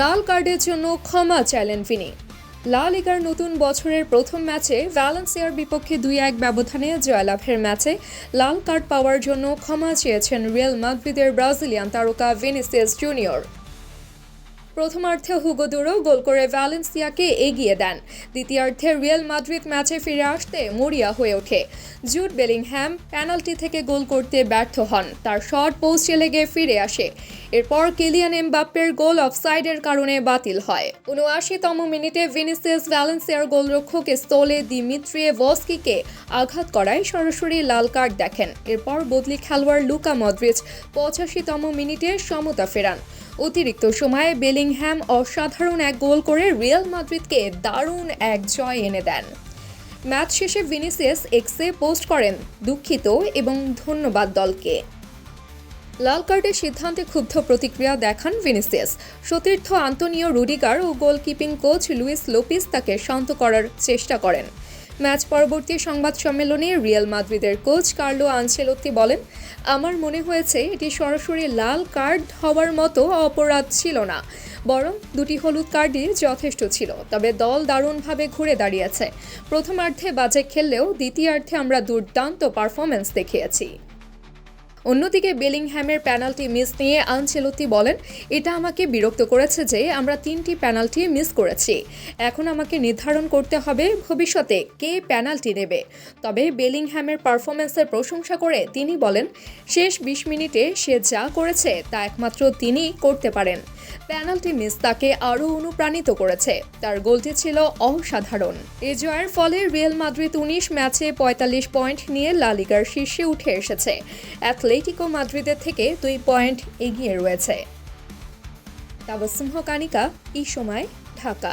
লাল কার্ডের জন্য ক্ষমা চাইলেন ফিনি। লা লিগার নতুন বছরের প্রথম ম্যাচে ভ্যালেন্সিয়ার বিপক্ষে দুই এক ব্যবধানে জয়লাভের ম্যাচে লাল কার্ড পাওয়ার জন্য ক্ষমা চেয়েছেন রিয়েল মাদ্রিদের ব্রাজিলিয়ান তারকা ভিনিসিয়াস জুনিয়র। প্রথমার্ধে হুগোদুরো গোল করে ভ্যালেন্সিয়াকে এগিয়ে দেন। দ্বিতীয়ার্ধে রিয়াল মাদ্রিদ ম্যাচে ফিরে আসতে মরিয়া হয়ে ওঠে। জুট বেলিংহ্যাম পেনাল্টি থেকে গোল করতে ব্যর্থ হন। তার শট পোস্টে লেগে ফিরে আসে। এরপর কিলিয়ান এমবাপ্পের গোল অফসাইডের কারণে বাতিল হয়। উনআশিতম মিনিটে ভিনিসিয়াস ভ্যালেন্সিয়ার গোলরক্ষক স্তোলে দিমিত্রিয়ে ভস্কিকে আঘাত করায় সরাসরি লাল কার্ড দেখেন। এরপর বদলি খেলোয়াড় লুকা মদ্রিচ পঁচাশিতম মিনিটে সমতা ফেরান। অতিরিক্ত সময়ে বেলিংহ্যাম অসাধারণ এক গোল করে রিয়াল মাদ্রিদকে দারুণ এক জয় এনে দেন। ম্যাচ শেষে ভিনিসিয়াস এক্সে পোস্ট করেন, দুঃখিত এবং ধন্যবাদ দলকে। লাল কার্ডের সিদ্ধান্তে ক্ষুব্ধ প্রতিক্রিয়া দেখান ভিনিসিয়াস। সতীর্থ আন্তোনিও রুডিগার ও গোলকিপিং কোচ লুইস লোপিস তাকে শান্ত করার চেষ্টা করেন। ম্যাচ পরবর্তী সংবাদ সম্মেলনে রিয়াল মাদ্রিদের কোচ কার্লো আনসেলত্তি বলেন, আমার মনে হয়েছে এটি সরাসরি লাল কার্ড হওয়ার মতো অপরাধ ছিল না, বরং দুটি হলুদ কার্ডই যথেষ্ট ছিল। তবে দল দারুণভাবে ঘুরে দাঁড়িয়েছে। প্রথমার্ধে বাজে খেললেও দ্বিতীয়ার্ধে আমরা দুর্দান্ত পারফরমেন্স দেখিয়েছি। অন্যদিকে বেলিংহ্যামের পেনাল্টি মিস নিয়ে আনচেলতি বলেন, এটা আমাকে বিরক্ত করেছে যে আমরা তিনটি পেনাল্টি মিস করেছি। এখন আমাকে নির্ধারণ করতে হবে ভবিষ্যতে কে পেনাল্টি নেবে। তবে বেলিংহ্যামের পারফরমেন্সের প্রশংসা করে তিনি বলেন, শেষ বিশ মিনিটে সে যা করেছে তা একমাত্র তিনি করতে পারেন। পেনাল্টি মিস তাকে আরও অনুপ্রাণিত করেছে। তার গোলটি ছিল অসাধারণ। এ জয়ের ফলে রিয়েল মাদ্রিদ উনিশ ম্যাচে পঁয়তাল্লিশ পয়েন্ট নিয়ে লালিগার শীর্ষে উঠে এসেছে। অ্যাথলেটিকো মাদ্রিদের থেকে দুই পয়েন্ট এগিয়ে রয়েছে। তাবসিংহ কানিকা, এই সময় ঢাকা।